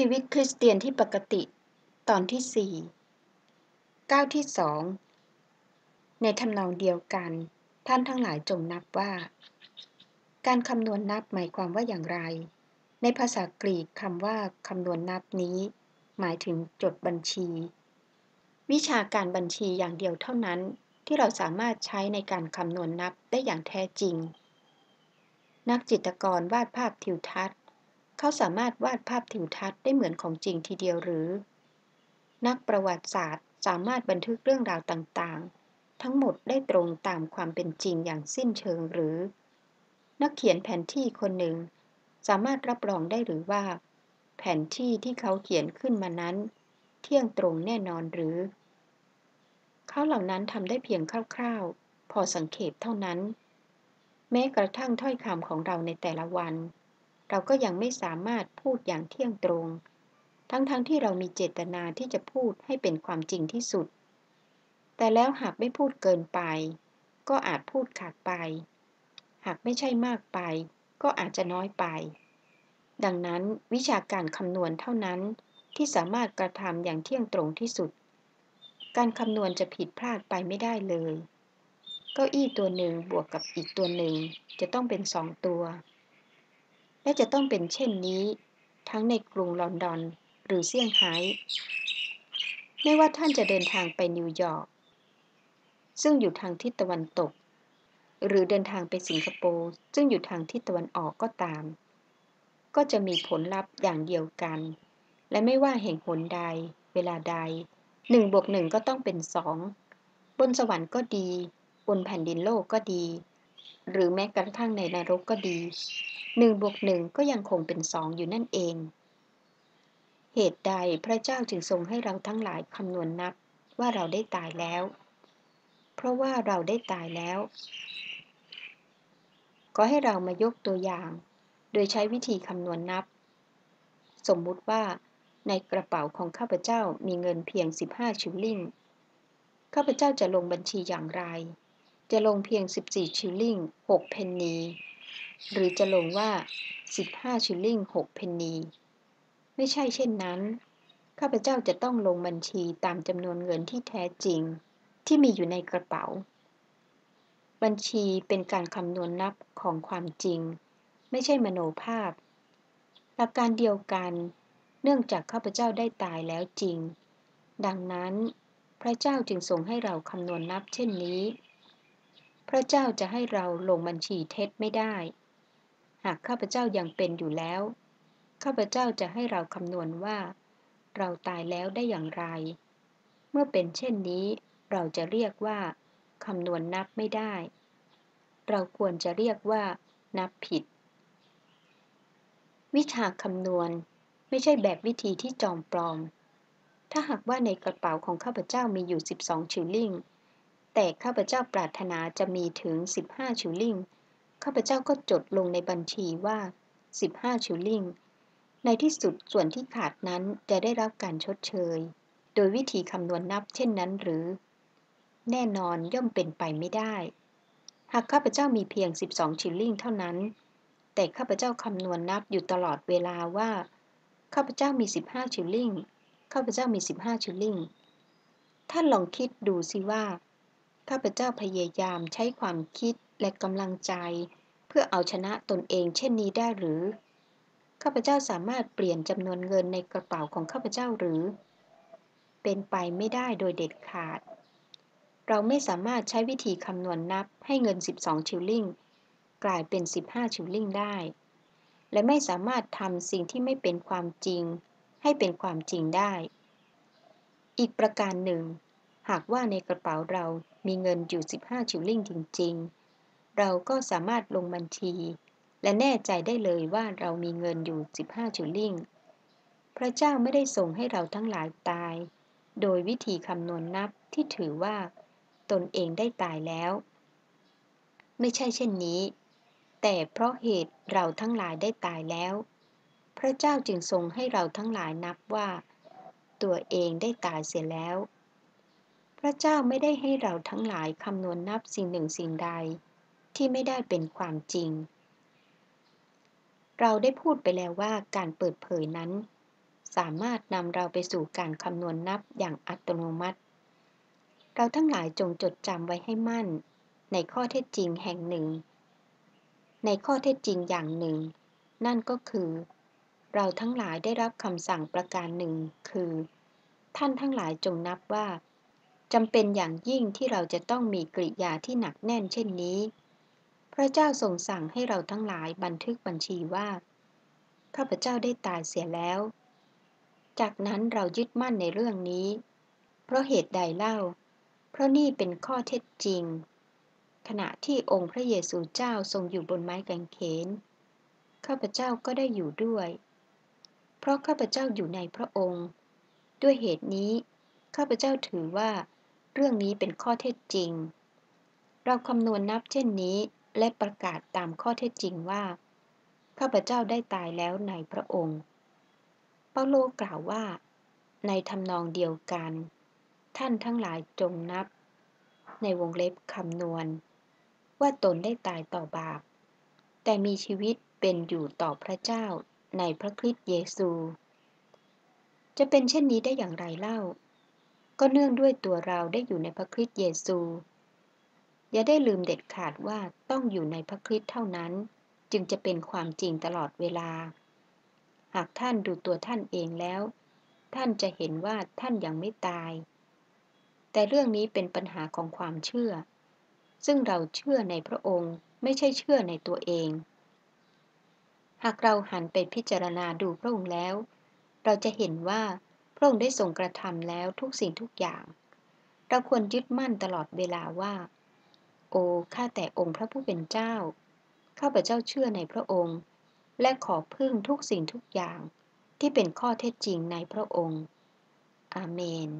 ชีวิตคริสเตียนที่ปกติ ตอนที่สี่ก้าวที่สอง ในทำนองเดียวกัน ท่านทั้งหลายจงนับว่า การคำนวณนับหมายความว่าอย่างไร ในภาษากรีกคำว่าคำนวณนับนี้ หมายถึงจดบัญชี วิชาการบัญชีอย่างเดียวเท่านั้นที่เราสามารถใช้ในการคำนวณนับได้อย่างแท้จริง นักจิตรกรวาดภาพทิวทัศน์ เขาสามารถวาดภาพทิวทัศน์ได้เหมือนของจริงทีเดียวหรือ นักประวัติศาสตร์สามารถบันทึกเรื่องราวต่างๆ ทั้งหมดได้ตรงตามความเป็นจริงอย่างสิ้นเชิงหรือ นักเขียนแผนที่คนหนึ่ง สามารถรับรองได้หรือว่า แผนที่ที่เขาเขียนขึ้นมานั้น เที่ยงตรงแน่นอนหรือ เขาเหล่านั้นทำได้เพียงคร่าวๆ พอสังเกตเท่านั้น แม้กระทั่งถ้อยคำของเราในแต่ละวัน เราก็ยังไม่สามารถพูดอย่างเที่ยงตรง ทั้งๆทที่เรามีเจตนาที่จะพูดให้เป็นความจริงที่สุด แต่แล้วหากไม่พูดเกินไป ก็อาจพูดขาดไป หากไม่ใช่มากไป ก็อาจจะน้อยไป ดังนั้นวิชาการคำนวณเท่านั้นที่สามารถกระทำอย่างเที่ยงตรงที่สุด การคำนวณจะผิดพลาดไปไม่ได้เลย เก้าอี้ตัวหนึ่งบวกกับอีกตัวหนึ่งจะต้องเป็นสองตัว และจะต้องเป็นเช่นนี้ ทั้งในกรุงลอนดอน หรือเซี่ยงไฮ้ไม่ว่าท่านจะเดินทางไปนิวยอร์กซึ่งอยู่ทางทิศตะวันตก หรือเดินทางไปสิงคโปร์ซึ่งอยู่ทางทิศตะวันออกก็ตาม ก็จะมีผลลัพธ์อย่างเดียวกัน และไม่ว่าแห่งหนใด เวลาใดหนึ่งบวกหนึ่งก็ต้องเป็นสองบนสวรรค์ก็ดี บนแผ่นดินโลกก็ดี หรือแม้กระทั่งในนรกก็ดีหนึ่งบวกหนึ่งก็ยังคงเป็นสองอยู่นั่นเอง เหตุใดพระเจ้าจึงทรงให้เราทั้งหลายคำนวณนับว่าเราได้ตายแล้ว เพราะว่าเราได้ตายแล้ว ก็ให้เรามายกตัวอย่าง โดยใช้วิธีคำนวณนับ สมมุติว่าในกระเป๋าของข้าพเจ้ามีเงินเพียง 15 ชิลลิง ข้าพเจ้าจะลงบัญชีอย่างไร จะลงเพียง 14 ชิลลิง 6 เพนนี หรือจะลงว่า 15 ชิลลิง 6 เพนนี ไม่ใช่เช่นนั้น ข้าพเจ้าจะต้องลงบัญชีตามจำนวนเงินที่แท้จริง ที่มีอยู่ในกระเป๋า บัญชีเป็นการคำนวณนับของความจริง ไม่ใช่มโนภาพ หลักการเดียวกัน เนื่องจากข้าพเจ้าได้ตายแล้วจริง ดังนั้น พระเจ้าจึงทรงให้เราคำนวณนับเช่นนี้ พระเจ้าจะให้เราลงบัญชีเท็จไม่ได้ หากข้าพเจ้ายังเป็นอยู่แล้ว ข้าพเจ้าจะให้เราคำนวณว่า เราตายแล้วได้อย่างไร เมื่อเป็นเช่นนี้ เราจะเรียกว่าคำนวณนับไม่ได้ เราควรจะเรียกว่า นับผิด วิชาคำนวณไม่ใช่แบบวิธีที่จอมปลอม ถ้าหากว่าในกระเป๋าของข้าพเจ้ามีอยู่ 12 ชิลลิง แต่ข้าพเจ้าปรารถนาจะมีถึง 15 ชิลลิง ข้าพเจ้าก็จดลงในบัญชีว่า 15 ชิลลิง ในที่สุดส่วนที่ขาดนั้นจะได้รับการชดเชย โดยวิธีคำนวณนับเช่นนั้นหรือ แน่นอนย่อมเป็นไปไม่ได้ หากข้าพเจ้ามีเพียง 12 ชิลลิงเท่านั้น แต่ข้าพเจ้าคำนวณนับอยู่ตลอดเวลาว่า ข้าพเจ้ามี 15 ชิลลิง ข้าพเจ้ามี 15 ชิลลิง ท่านลองคิดดูสิว่า ข้าพเจ้าพยายามใช้ความคิดและกำลังใจ เพื่อเอาชนะตนเองเช่นนี้ได้หรือ ข้าพเจ้าสามารถเปลี่ยนจำนวนเงินในกระเป๋าของข้าพเจ้าหรือ เป็นไปไม่ได้โดยเด็ดขาด เราไม่สามารถใช้วิธีคำนวณนับให้เงิน 12 ชิลลิงกลายเป็น 15 ชิลลิงได้ และไม่สามารถทำสิ่งที่ไม่เป็นความจริง ให้เป็นความจริงได้ อีกประการหนึ่ง หากว่าในกระเป๋าเรา มีเงินอยู่ 15 ชิลลิงจริง ๆ เราก็สามารถลงบัญชี และแน่ใจได้เลยว่าเรามีเงินอยู่ 15 ชิลลิง พระเจ้าไม่ได้ส่งให้เราทั้งหลายตาย โดยวิธีคำนวณนับที่ถือว่า ตนเองได้ตายแล้ว ไม่ใช่เช่นนี้ แต่เพราะเหตุเราทั้งหลายได้ตายแล้ว พระเจ้าจึงทรงให้เราทั้งหลายนับว่า ตัวเองได้ตายเสียแล้ว ระเจ้าไม่ได้ให้เราทั้งหลายคำนวณนับสิ่งหนึ่งสิ่งใด ที่ไม่ได้เป็นความจริง เราได้พูดไปแล้วว่าการเปิดเผยนั้น สามารถนำเราไปสู่การคำนวณนับอย่างอัตโนมัติ เราทั้งหลายจงจดจำไว้ให้มั่น ในข้อเท็จจริงแห่งหนึ่ง ในข้อเท็จจริงอย่างหนึ่ง นั่นก็คือ เราทั้งหลายได้รับคำสั่งประการหนึ่งคือ ท่านทั้งหลายจงนับว่า จำเป็นอย่างยิ่งที่เราจะต้องมีกริยาที่หนักแน่นเช่นนี้ พระเจ้าทรงสั่งให้เราทั้งหลายบันทึกบัญชีว่าข้าพเจ้าได้ตายเสียแล้ว จากนั้นเรายึดมั่นในเรื่องนี้ เพราะเหตุใดเล่า เพราะนี่เป็นข้อเท็จจริง ขณะที่องค์พระเยซูเจ้าทรงอยู่บนไม้กางเขน ข้าพเจ้าก็ได้อยู่ด้วย เพราะข้าพเจ้าอยู่ในพระองค์ ด้วยเหตุนี้ ข้าพเจ้าถือว่า เรื่องนี้เป็นข้อเท็จจริง เราคำนวณนับเช่นนี้และประกาศตามข้อเท็จจริงว่า ข้าพเจ้าได้ตายแล้วในพระองค์ เปาโลกล่าวว่า ในทำนองเดียวกัน ท่านทั้งหลายจงนับ ในวงเล็บคำนวณ ว่าตนได้ตายต่อบาป แต่มีชีวิตเป็นอยู่ต่อพระเจ้าในพระคริสต์เยซู จะเป็นเช่นนี้ได้อย่างไรเล่า ก็เนื่องด้วยตัวเราได้อยู่ในพระคริสต์เยซู อย่าได้ลืมเด็ดขาดว่าต้องอยู่ในพระคริสต์เท่านั้น จึงจะเป็นความจริงตลอดเวลา หากท่านดูตัวท่านเองแล้ว ท่านจะเห็นว่าท่านยังไม่ตาย แต่เรื่องนี้เป็นปัญหาของความเชื่อ ซึ่งเราเชื่อในพระองค์ไม่ใช่เชื่อในตัวเอง หากเราหันไปพิจารณาดูพระองค์แล้ว เราจะเห็นว่า พระองค์ได้ทรงกระทำแล้วทุกสิ่งทุกอย่าง เราควรยึดมั่นตลอดเวลาว่า โอ้ข้าแต่องค์พระผู้เป็นเจ้า ข้าพเจ้าเชื่อในพระองค์ และขอพึ่งทุกสิ่งทุกอย่างที่เป็นข้อเท็จจริงในพระองค์ อาเมน